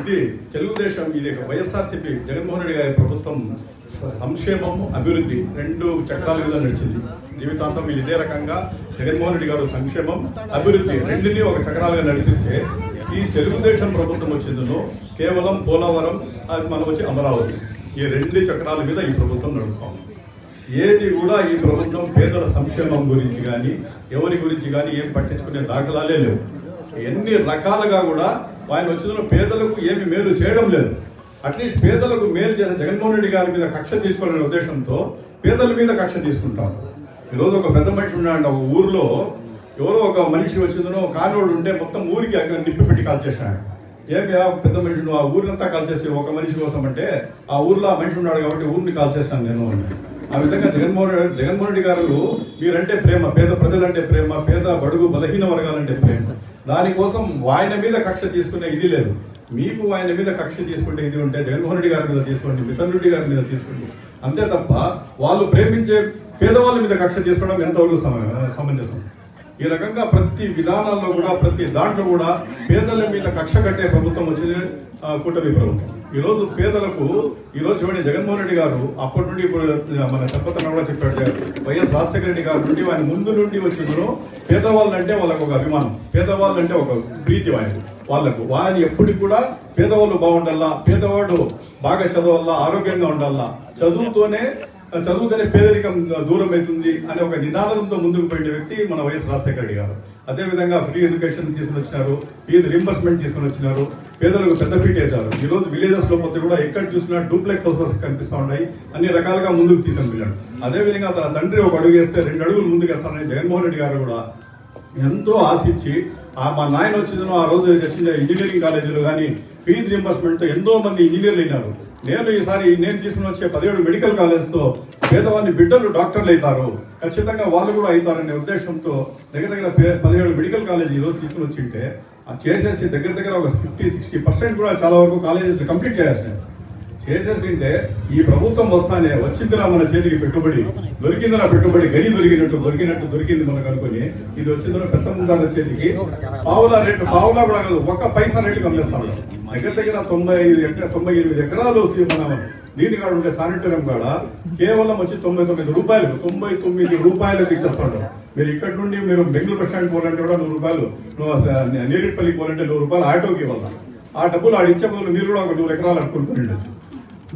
ఇది తెలుగుదేశం ఇది వైఎస్ఆర్సీపీ జగన్మోహన్ రెడ్డి గారి ప్రభుత్వం సంక్షేమం అభివృద్ధి రెండు చక్రాల మీద నడిచింది. జీవితాంతం వీళ్ళు ఇదే రకంగా జగన్మోహన్ రెడ్డి గారు సంక్షేమం అభివృద్ధి రెండిని ఒక చక్రాలుగా నడిపిస్తే ఈ తెలుగుదేశం ప్రభుత్వం వచ్చిందను కేవలం పోలవరం అది మనం వచ్చి అమరావతి. ఈ రెండు చక్రాల మీద ఈ ప్రభుత్వం నడుస్తాం. ఏది కూడా ఈ ప్రభుత్వం పేదల సంక్షేమం గురించి కానీ ఎవరి గురించి కానీ ఏం పట్టించుకునే దాఖలాలే లేవు. ఎన్ని రకాలుగా కూడా ఆయన వచ్చిన పేదలకు ఏమి మేలు చేయడం లేదు. అట్లీస్ట్ పేదలకు మేలు చేసే జగన్మోహన్ రెడ్డి గారి మీద కక్ష తీసుకోవాలనే ఉద్దేశంతో పేదల మీద కక్ష తీసుకుంటాం ఈరోజు ఒక పెద్ద మనిషి ఉన్నాడు ఒక ఊర్లో ఎవరో ఒక మనిషి వచ్చిందనో కానివాడు ఉంటే మొత్తం ఊరికి అక్కడ నిప్పి పెట్టి కాల్చేసాడు ఏమి ఆ పెద్ద మనిషి నువ్వు ఆ ఊరినంతా కాల్చేసి ఒక మనిషి కోసం అంటే ఆ ఊర్లో ఆ మనిషి ఉన్నాడు కాబట్టి ఊరిని కాల్చేసాను నేను ఆ విధంగా జగన్మోహన్ రెడ్డి జగన్మోహన్ రెడ్డి గారు మీరంటే ప్రేమ పేద ప్రజలంటే ప్రేమ పేద బడుగు బలహీన వర్గాలంటే ప్రేమ. దానికోసం ఆయన మీద కక్ష తీసుకునే ఇది లేదు. మీకు ఆయన మీద కక్ష తీసుకుంటే ఇది ఉంటే జగన్మోహన్ రెడ్డి గారి మీద తీసుకోండి మిథన్ రెడ్డి గారి మీద తీసుకోండి. అంతే తప్ప వాళ్ళు ప్రేమించే పేదవాళ్ళ మీద కక్ష తీసుకోవడం ఎంతవరకు సమంజసం? ఈ రకంగా ప్రతి విధానాల్లో కూడా ప్రతి దాంట్లో కూడా పేదల మీద కక్ష కట్టే ప్రభుత్వం వచ్చింది. కూటమి ప్రభుత్వం. ఈరోజు పేదలకు ఈ రోజు చూడండి జగన్మోహన్ రెడ్డి గారు అప్పటి నుండి ఇప్పుడు మన చెప్పతన కూడా చెప్పాడు వైఎస్ రాజశేఖర రెడ్డి గారి నుండి ఆయన ముందు నుండి వచ్చిందో పేదవాళ్ళంటే వాళ్ళకు ఒక అభిమానం. పేదవాళ్ళంటే ఒక ప్రీతి ఆయన వాళ్ళకు. వారిని ఎప్పటికి కూడా పేదవాళ్ళు బాగుండాలా? పేదవాడు బాగా చదవాలా? ఆరోగ్యంగా ఉండాలా? చదువుతోనే చదువుతోనే పేదరికం దూరం అవుతుంది అనే ఒక నినాదంతో ముందుకు పోయిన వ్యక్తి మన వైఎస్ రాజశేఖర రెడ్డి గారు. అదే విధంగా ఫ్రీ ఎడ్యుకేషన్ తీసుకుని వచ్చినారు. ఫీజు రింబర్స్మెంట్ తీసుకుని వచ్చినారు. పేదలకు పెద్ద ఫీట్ వేశారు. ఈ రోజు విలేజెస్లో కూడా ఎక్కడ చూసినా డూప్లెక్స్ హౌసెస్ కనిపిస్తూ ఉన్నాయి. అన్ని రకాలుగా ముందుకు తీసుకుని వెళ్ళాడు అదే విధంగా తన తండ్రి ఒక అడుగు వేస్తే రెండు అడుగులు ముందుకు వేస్తారని జగన్మోహన్ రెడ్డి గారు కూడా ఎంతో ఆశించి ఆ మా నాయన వచ్చిందనో ఆ రోజు వచ్చిన ఇంజనీరింగ్ కాలేజీలో కానీ ఫీజు రింబర్స్మెంట్ ఎంతో మంది ఇంజనీర్లు అయినారు. నేను ఈసారి నేను తీసుకుని వచ్చే పదిహేడు మెడికల్ కాలేజ్తో పేదవాళ్ళని బిడ్డలు డాక్టర్లు అవుతారు. ఖచ్చితంగా వాళ్ళు కూడా అవుతారనే ఉద్దేశంతో దగ్గర దగ్గర పదిహేడు మెడికల్ కాలేజ్ ఈరోజు తీసుకుని వచ్చింటే చేసేసి దగ్గర దగ్గర ఒక ఫిఫ్టీ సిక్స్టీ పర్సెంట్ కూడా చాలా వరకు కాలేజెస్ కంప్లీట్ చేయాల్సింది. చేసేసింటే ఈ ప్రభుత్వం వస్తానే వచ్చిందిరా మన చేతికి పెట్టుబడి దొరికిందిరా పెట్టుబడి గని దొరికినట్టు దొరికినట్టు దొరికింది మనకు అనుకుని ఇది వచ్చిందిరా పెద్ద ముందాల చేతికి. పావులా రేటు పావులా కూడా కాదు ఒక్క పైసా రేటు కమ్మేస్తాం దగ్గర దగ్గర తొంభై ఐదు ఎకరా తొంభై ఎనిమిది ఎకరాలు మన నీటి కాడ ఉంటే సానిటోరియం కాడ కేవలం వచ్చి తొంభై తొమ్మిది రూపాయలు తొంభై తొమ్మిది రూపాయలకు ఇచ్చేస్తాడు. మీరు ఇక్కడ నుండి మీరు బెంగళూరు బస్ స్టాండ్ పోవాలంటే కూడా నూరు రూపాయలు నువ్వు అస- పోవాలంటే నూరు రూపాయలు ఆటోకి ఇవ్వాలి? ఆ డబ్బులు ఆడు ఇచ్చే బదులు మీరు కూడా ఒక నూరు ఎకరాలు అనుకుంటుని ఉండొచ్చు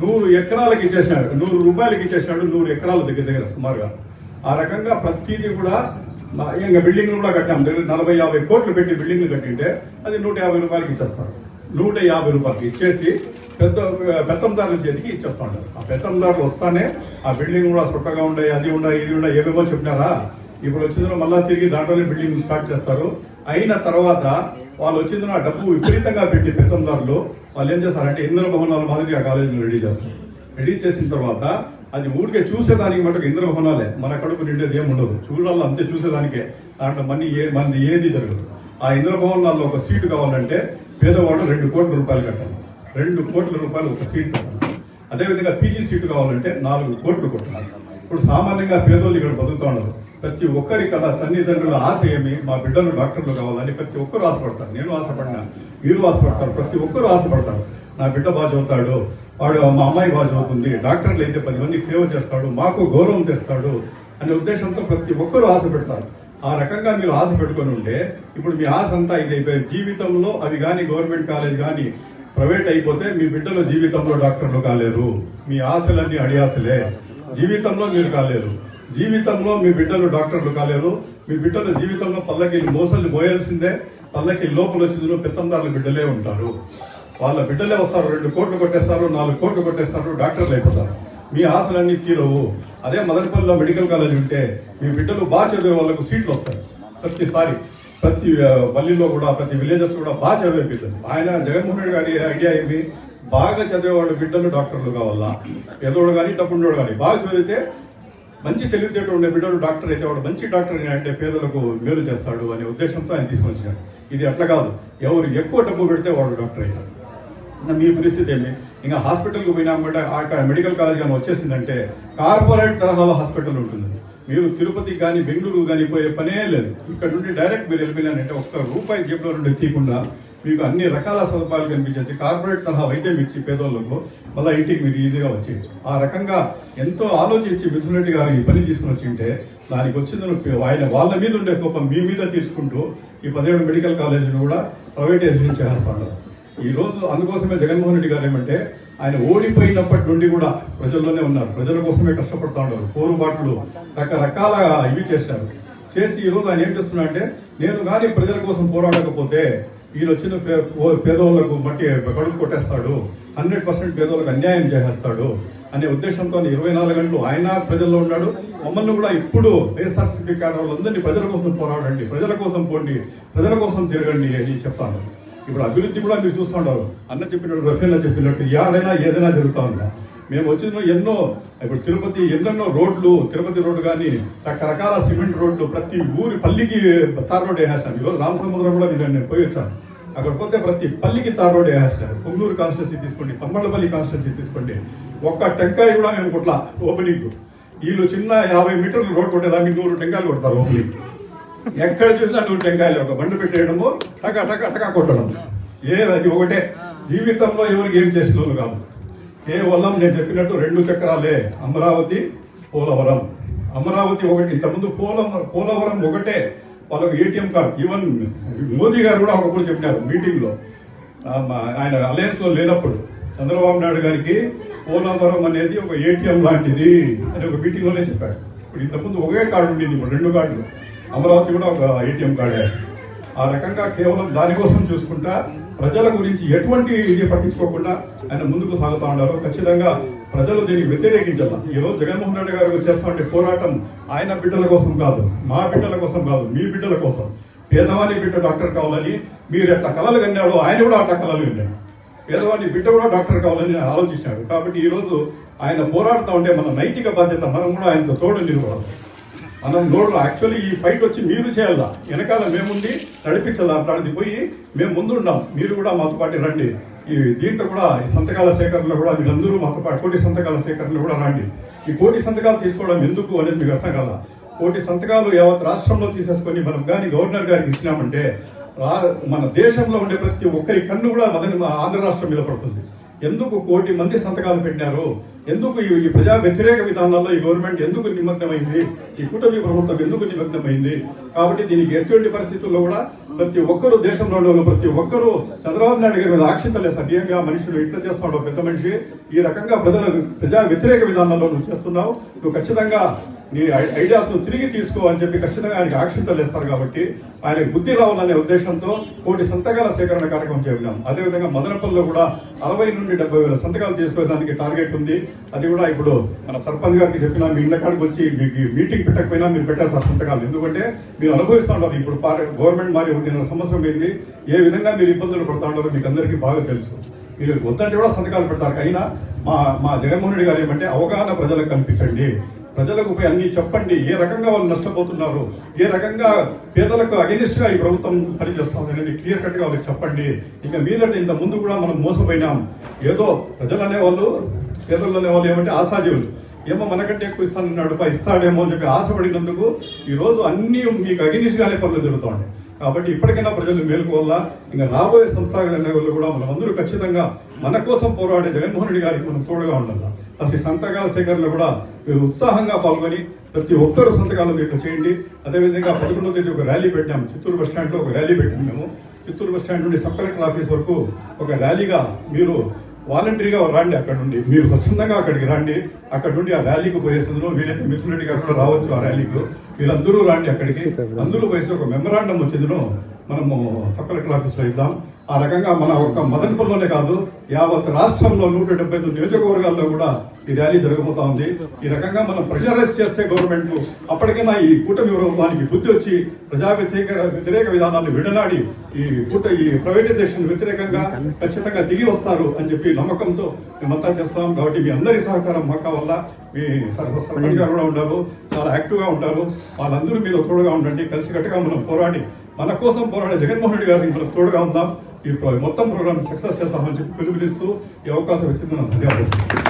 నూరు ఎకరాలకు ఇచ్చేసినాడు నూరు రూపాయలకి ఇచ్చేసినాడు నూరు ఎకరాల దగ్గర దగ్గర సుమారుగా. ఆ రకంగా ప్రతిదీ కూడా ఇంకా బిల్డింగ్లు కూడా కట్టాం. దగ్గర నలభై యాభై కోట్లు పెట్టి బిల్డింగ్లు కట్టింటే అది నూట యాభై రూపాయలకి ఇచ్చేస్తారు. నూట యాభై రూపాయలకి ఇచ్చేసి పెద్ద పెత్తందారుల చేతికి ఇచ్చేస్తా ఉంటారు. ఆ పెత్తందారులు వస్తానే ఆ బిల్డింగ్ కూడా సుట్టగా ఉండే అది ఉండే ఇది ఉండే ఏమేమో చెప్పినారా? ఇప్పుడు వచ్చిందో మళ్ళా తిరిగి దాంట్లోనే బిల్డింగ్ స్టార్ట్ చేస్తారు. అయిన తర్వాత వాళ్ళు వచ్చిందో ఆ డబ్బు విపరీతంగా పెట్టి పెత్తందారులు వాళ్ళు ఏం చేస్తారంటే ఇంద్ర భవనాలు మాదిరి ఆ కాలేజీని రెడీ చేస్తారు. రెడీ చేసిన తర్వాత అది ఊరికే చూసేదానికి మటుకు ఇంద్ర భవనాలే మన కడుపు నిండేది ఏమి ఉండదు. చూడాలి అంతే చూసేదానికే. దాంట్లో మనీ ఏ మనది ఏది జరగదు. ఆ ఇంద్ర భవనాల్లో ఒక సీటు కావాలంటే పేదవాడు రెండు కోట్ల రూపాయలు కట్టాలి. రెండు కోట్ల రూపాయలు ఒక సీటు కట్టాలి అదేవిధంగా పీజీ సీటు కావాలంటే నాలుగు కోట్లు కొట్టాలి. ఇప్పుడు సామాన్యంగా పేదోళ్ళు ఇక్కడ బతుకుతూ ఉన్నారు. ప్రతి ఒక్కరి కళ తల్లిదండ్రుల ఆశ ఏమి? మా బిడ్డలు డాక్టర్లు కావాలని ప్రతి ఒక్కరు ఆశపడతారు. నేను ఆశపడినా మీరు ఆశపడతారు ప్రతి ఒక్కరు ఆశపడతారు. నా బిడ్డ బాగా చదువుతాడు వాడు మా అమ్మాయి బాగా చదువుతుంది డాక్టర్లు అయితే పది మందికి సేవ చేస్తాడు మాకు గౌరవం తెస్తాడు అనే ఉద్దేశంతో ప్రతి ఒక్కరు ఆశ పెడతారు. ఆ రకంగా మీరు ఆశ పెట్టుకొని ఉంటే ఇప్పుడు మీ ఆశ అంతా ఇది అయిపోయింది. జీవితంలో అవి కానీ గవర్నమెంట్ కాలేజ్ కానీ ప్రైవేట్ అయిపోతే మీ బిడ్డలు జీవితంలో డాక్టర్లు కాలేరు. మీ ఆశలన్నీ అడియాసలే జీవితంలో మీరు కాలేరు. జీవితంలో మీ బిడ్డలు డాక్టర్లు కాలేరు. మీ బిడ్డల జీవితంలో పల్లకి మోసలు మోయాల్సిందే. పల్లకి లోపల వచ్చిందో పెత్తందారుల బిడ్డలే ఉంటారు. వాళ్ళ బిడ్డలే వస్తారు రెండు కోట్లు కొట్టేస్తారు నాలుగు కోట్లు కొట్టేస్తారు డాక్టర్లు అయిపోతారు. మీ ఆశలన్నీ తీరవు. అదే మదనపల్లిలో మెడికల్ కాలేజ్ ఉంటే మీ బిడ్డలు బాగా చదివే వాళ్ళకు సీట్లు వస్తాయి. ప్రతిసారి ప్రతి పల్లీలో కూడా ప్రతి విలేజెస్ కూడా బాగా చదివే ఆయన జగన్మోహన్ రెడ్డి గారి ఐడియా ఏమి? బాగా చదివేవాడు బిడ్డలు డాక్టర్లు కావాలా? ఎదోడు కానీ డబ్బుండోడు కానీ బాగా చదివితే మంచి తెలివితేట ఉండే బిడ్డలు డాక్టర్ అయితే వాడు మంచి డాక్టర్ అంటే పేదలకు మేలు చేస్తాడు అనే ఉద్దేశంతో ఆయన తీసుకొని వచ్చాడు ఇది అట్లా కాదు. ఎవరు ఎక్కువ డబ్బు పెడితే వాడు డాక్టర్ అవుతాడు. ఇంకా మీ పరిస్థితి ఏమి ఇంకా హాస్పిటల్కి పోయినామంటే అక్కడ మెడికల్ కాలేజ్ కానీ వచ్చేసిందంటే కార్పొరేట్ తరహాలో హాస్పిటల్ ఉంటుంది. మీరు తిరుపతికి కానీ బెంగళూరు కానీ పోయే పనే లేదు. ఇక్కడ నుండి డైరెక్ట్ మీరు వెళ్ళిపోయినారంటే ఒక్క రూపాయి జేబులో నుండి తీయకుండా మీకు అన్ని రకాల సదుపాయాలు కనిపించవచ్చు. కార్పొరేట్ తరహా వైద్యం ఇచ్చి పేదోళ్ళకు మళ్ళీ ఇంటికి మీరు ఈజీగా వచ్చేయచ్చు. ఆ రకంగా ఎంతో ఆలోచించి మిథున్ రెడ్డి గారు ఈ పని తీసుకుని వచ్చింటే దానికి వచ్చిందని ఆయన వాళ్ళ మీద ఉండే కోపం మీ మీద తీసుకుంటూ ఈ పదిహేడు మెడికల్ కాలేజీని కూడా ప్రైవేటైజేషన్ చేస్తారు ఈ రోజు అందుకోసమే జగన్మోహన్ రెడ్డి గారు ఏమంటే ఆయన ఓడిపోయినప్పటి నుండి కూడా ప్రజల్లోనే ఉన్నారు. ప్రజల కోసమే కష్టపడుతూ ఉన్నారు. పోరుబాట్లు రకరకాల ఇవి చేశారు. చేసి ఈ రోజు ఆయన ఏం చేస్తున్నా అంటే నేను కానీ ప్రజల కోసం పోరాడకపోతే ఈయన వచ్చిన పే- పేదోళ్ళకు మట్టి కడుపు కొట్టేస్తాడు హండ్రెడ్ పర్సెంట్ పేదోళ్ళకు అన్యాయం చేసేస్తాడు అనే ఉద్దేశంతో ఇరవై నాలుగు గంటలు ఆయన ప్రజల్లో ఉన్నాడు. మమ్మల్ని కూడా ఇప్పుడు వైఎస్ఆర్సీపీ వాళ్ళందరినీ ప్రజల కోసం పోరాడండి ప్రజల కోసం పోండి ప్రజల కోసం తిరగండి అని చెప్తాను. ఇప్పుడు అభివృద్ధి కూడా మీరు చూస్తుంటారు అన్న చెప్పినట్టు రఫీల్లా చెప్పినట్టు ఏడైనా ఏదైనా జరుగుతూ ఉందా? మేము వచ్చిన ఎన్నో ఇప్పుడు తిరుపతి ఎన్నెన్నో రోడ్లు తిరుపతి రోడ్డు కానీ రకరకాల సిమెంట్ రోడ్లు ప్రతి ఊరి పల్లికి తార్ రోడ్ వేసేసాను ఈరోజు రామసముద్రం కూడా నేను నేను పోయి వచ్చాను. అక్కడ పోతే ప్రతి పల్లికి తార్ రోడ్ వేసేస్తారు పొంగూరు కాన్స్టిట్యూన్సీ తీసుకోండి తమ్మళ్ళపల్లి కాన్స్టిట్యూన్సీ తీసుకోండి. ఒక్క టెంకాయ కూడా మేము కొట్ల ఓపెనింగ్. వీళ్ళు చిన్న యాభై మీటర్లు రోడ్ కొట్టేదానికి నూరు టెంకాయలు కొడతారు ఓపెనింగ్. ఎక్కడ చూసినా నూరు టెంకాయలు ఒక బండి పెట్టేయడము టక టక టక కొట్టడం. ఏ అది ఒకటే. జీవితంలో ఎవరికి ఏం చేసిన వాళ్ళు కాదు. కేవలం నేను చెప్పినట్టు రెండు చక్రాలే. అమరావతి పోలవరం. అమరావతి ఒకటి ఇంతకుముందు పోలవరం పోలవరం ఒకటే. వాళ్ళకు ఏటీఎం కార్డు ఈవెన్ మోదీ గారు కూడా ఒకప్పుడు చెప్పినారు మీటింగ్లో. మా- ఆయన అలయన్స్లో లేనప్పుడు. చంద్రబాబు నాయుడు గారికి పోలవరం అనేది ఒక ఏటీఎం లాంటిది అని ఒక మీటింగ్లోనే చెప్పాడు ఇప్పుడు ఇంతకుముందు ఒకే కార్డు ఉండేది ఇప్పుడు రెండు కార్డులు. అమరావతి కూడా ఒక ఏటీఎం కార్డే. ఆ రకంగా కేవలం దానికోసం చూసుకుంటా ప్రజల గురించి ఎటువంటి ఇది పట్టించుకోకుండా ఆయన ముందుకు సాగుతా ఉన్నారు. ఖచ్చితంగా ప్రజలు దీన్ని వ్యతిరేకించాల ఈ రోజు జగన్మోహన్ రెడ్డి గారు చేస్తున్న పోరాటం ఆయన బిడ్డల కోసం కాదు మా బిడ్డల కోసం కాదు మీ బిడ్డల కోసం. పేదవాని బిడ్డ డాక్టర్ కావాలని మీరు ఎట్లా కళలు కన్నాడో ఆయన కూడా అట్లా కళలు కన్నాడు. పేదవాని బిడ్డ కూడా డాక్టర్ కావాలని ఆలోచించాడు కాబట్టి ఈరోజు ఆయన పోరాడుతూ ఉంటే మన నైతిక బాధ్యత మనం కూడా ఆయనతో తోడు నిలబడాలి. మనం రోడ్లు యాక్చువల్లీ ఈ ఫైట్ వచ్చి మీరు చేయాలా? వెనకాల మేముండి నడిపించాలా? అట్లాంటిది పోయి మేము ముందు ఉన్నాం మీరు కూడా మాతో పాటు రండి. ఈ దీంట్లో కూడా ఈ సంతకాల సేకరణలో కూడా మీరందరూ మాతో పాటు కోటి సంతకాల సేకరణలో కూడా రండి. ఈ కోటి సంతకాలు తీసుకోవడం ఎందుకు అనేది మీకు అర్థం కదా కోటి సంతకాలు యావత్ రాష్ట్రంలో తీసేసుకొని మనం కానీ గవర్నర్ గారికి ఇచ్చినామంటే రా- మన దేశంలో ఉండే ప్రతి ఒక్కరి కన్ను కూడా మదని ఆంధ్ర రాష్ట్రం మీద పడుతుంది. ఎందుకు కోటి మంది సంతకాలు పెట్టినారు? ఎందుకు ఈ ప్రజా వ్యతిరేక విధానాల్లో ఈ గవర్నమెంట్ ఎందుకు నిమగ్నమైంది? ఈ కూటమి ప్రభుత్వం ఎందుకు నిమగ్నమైంది? కాబట్టి దీనికి ఎటువంటి పరిస్థితుల్లో కూడా ప్రతి ఒక్కరూ దేశంలో ప్రతి ఒక్కరూ చంద్రబాబు నాయుడు గారి మీద ఆక్షింతలేదు సభ్యంగా మనుషులు ఇట్లా చేస్తున్నాడు పెద్ద మనిషి. ఈ రకంగా ప్రజల ప్రజా వ్యతిరేక విధానాల్లో నువ్వు చేస్తున్నావు. నువ్వు ఖచ్చితంగా నీ ఐ- ఐడియాస్ను తిరిగి తీసుకో అని చెప్పి ఖచ్చితంగా ఆయనకి ఆక్షింతలు వేస్తారు కాబట్టి ఆయనకు బుద్ధి రావాలనే ఉద్దేశంతో కోటి సంతకాల సేకరణ కార్యక్రమం చేయగలం అదేవిధంగా మదనపల్లిలో కూడా అరవై నుండి డెబ్బై వేల సంతకాలు తీసుకోవడానికి టార్గెట్ ఉంది. అది కూడా ఇప్పుడు మన సర్పంచ్ గారికి చెప్పినా మీ ఇళ్ళ కాడికి వచ్చి మీకు మీటింగ్ పెట్టకపోయినా మీరు పెట్టేస్తారు సంతకాలు. ఎందుకంటే మీరు అనుభవిస్తూ ఉంటారు ఇప్పుడు పార్టీ గవర్నమెంట్ మారి ఒకటిన్నర సంవత్సరం అయింది ఏ విధంగా మీరు ఇబ్బందులు పడుతూ ఉంటారో మీకు అందరికీ బాగా తెలుసు. మీరు వద్దంటే కూడా సంతకాలు పెడతారు. అయినా మా మా జగన్మోహన్ రెడ్డి గారు ఏమంటే అవగాహన ప్రజలకు కల్పించండి. ప్రజలకు పోయి అన్ని చెప్పండి ఏ రకంగా వాళ్ళు నష్టపోతున్నారు ఏ రకంగా పేదలకు అగెనిస్ట్గా ఈ ప్రభుత్వం పనిచేస్తుంది అనేది క్లియర్ కట్గా వాళ్ళకి చెప్పండి. ఇంకా మీదట ఇంత ముందు కూడా మనం మోసపోయినాం. ఏదో ప్రజలు అనేవాళ్ళు పేదలు అనేవాళ్ళు ఏమంటే ఆశాజీవులు. ఏమో మనకంటే ఎక్కువ ఇస్తానన్నాడు ఇస్తాడేమో అని చెప్పి ఆశపడినందుకు ఈ రోజు మీకు అగెనిస్ట్గానే పనులు జరుగుతాయి కాబట్టి ఇప్పటికైనా ప్రజలు మేలుకోవాలా ఇంకా రాబోయే సంస్థాగత వాళ్ళు కూడా మనం అందరూ ఖచ్చితంగా మన కోసం పోరాడే జగన్మోహన్ రెడ్డి గారికి మనం తోడుగా ఉండాలి? అసలు ఈ సంతకాల సేకరణలో కూడా మీరు ఉత్సాహంగా పాల్గొని ప్రతి ఒక్కరు సంతకాలు దీంట్లో చేయండి. అదేవిధంగా పదకొండవ తేదీ ఒక ర్యాలీ పెట్టాము చిత్తూరు బస్ స్టాండ్లో ఒక ర్యాలీ పెట్టాము మేము. చిత్తూరు బస్ స్టాండ్ నుండి సబ్ కలెక్టర్ ఆఫీస్ వరకు ఒక ర్యాలీగా మీరు వాలంటరీగా రాండి అక్కడ నుండి. మీరు స్వచ్ఛందంగా అక్కడికి రండి. అక్కడ నుండి ఆ ర్యాలీకి పోయేసిందులో వీలైతే మిథున్ రెడ్డి గారు కూడా రావచ్చు ఆ ర్యాలీకి. వీళ్ళందరూ రండి అక్కడికి. అందరూ పోయేసి ఒక మెమరాండం వచ్చిందును. మనము సబ్ కలెక్టర్ ఆఫీస్లో ఇద్దాం. ఆ రకంగా మన ఒక మదనపల్లిలోనే కాదు యావత్ రాష్ట్రంలో నూట డెబ్బై తొమ్మిది నియోజకవర్గాల్లో కూడా ఈ ర్యాలీ జరగబోతా ఉంది. ఈ రకంగా మనం ప్రెషరైజ్ చేస్తే గవర్నమెంట్ను అప్పటికైనా ఈ కూటమి ప్రభుత్వానికి బుద్ధి వచ్చి ప్రజా వ్యతిరేక వ్యతిరేక విధానాన్ని విడనాడి ఈ కూట ఈ ప్రైవేటైజేషన్ వ్యతిరేకంగా ఖచ్చితంగా దిగి వస్తారు అని చెప్పి నమ్మకంతో మేమంతా చేస్తాం కాబట్టి మీ అందరి సహకారం మాకు వల్ల మీ సర్వ సర్పంచ్ గారు కూడా ఉంటారు చాలా యాక్టివ్గా ఉంటారు వాళ్ళందరూ మీద తోడుగా ఉండండి కలిసికట్టుగా మనం పోరాడి మన కోసం పోరాడే జగన్మోహన్ రెడ్డి గారికి మనం తోడుగా ఉందాం. ఈ మొత్తం ప్రోగ్రామ్ సక్సెస్ చేస్తామని చెప్పి పిలుపునిస్తూ ఈ అవకాశం ఇచ్చింది ధన్యవాదాలు.